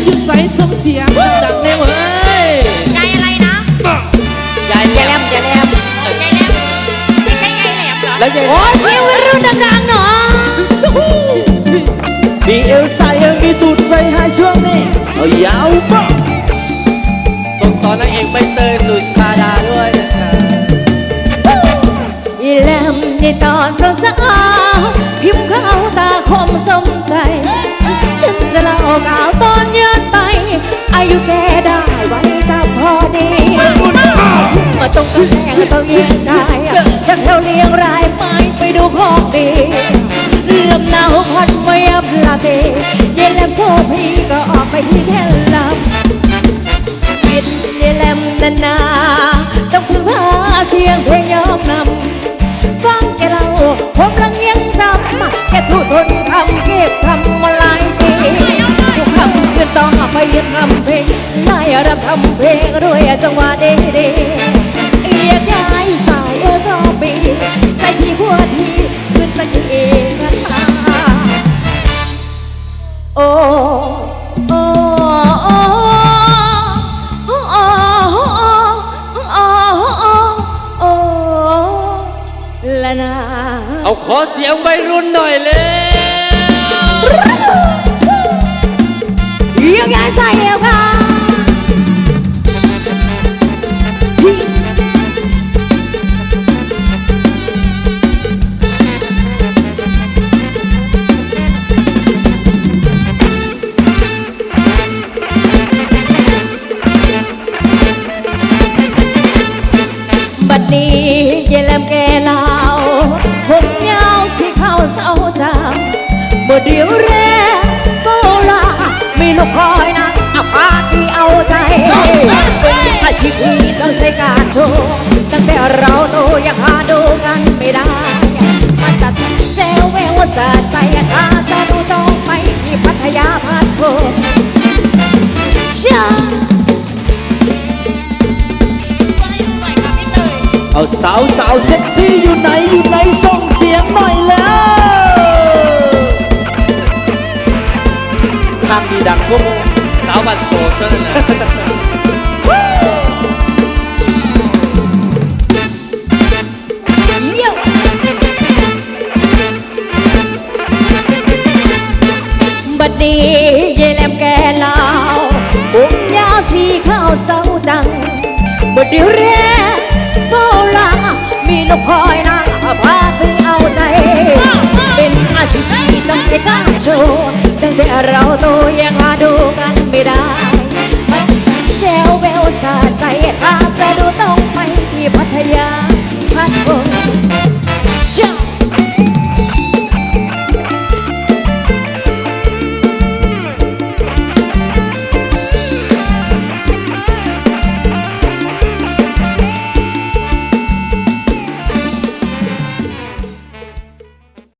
มอยู่ใสส่งเสียงดังๆเลยเว้ยยายอะไรนะยายแหลมยายแหลมยายแหลมไม่ใช่ยายแหลมเหรอแล้วยายโอ้เสียงวัยรุ่นดังๆหน่อยมีเอลซ่ายังมีตูดไปหาช่วงนี้เอายาวปะส่งต่อนางเอกใบเตยสุชาด อายุแกได้ไว้จำพอดีมาตรงกำแพงต้องยิงได้ รำทำเพลงด้วยจังหวะเด้เด้เอียดย้ายสายเออก็ปีใส่ที่หัวทีขึ้นสักทีเองกันมาโอ้โอ้โอ้โอ้โอ้โอ้โอ้ละนาเอาขอเสียงวัยรุ่นหน่อยเลยยังไงใส่เอว ลมแก่ลาวผมยาวที่เข้าเสาจามเมื่อเดียวแรกก็ลามีลูกคอยนะอาปาที่เอาใจเป็นอาชีพที่ต้องใช้การโชว์ตั้งแต่เราโตยังหาดูกันไม่ได้มาตัดเซลเวลสาดใจคา สาวสาวเซ็กซี่อยู่ไหนอยู่ไหนส่งเสียงหน่อยแล้วทางดีดังพวกมึงสาวบัตรโสดเท่านั้นแหละบัดนี้เยายแหลมแกลาวผมยาวสีข้าวเศร้าจังบัดเดียวแร เราต้อง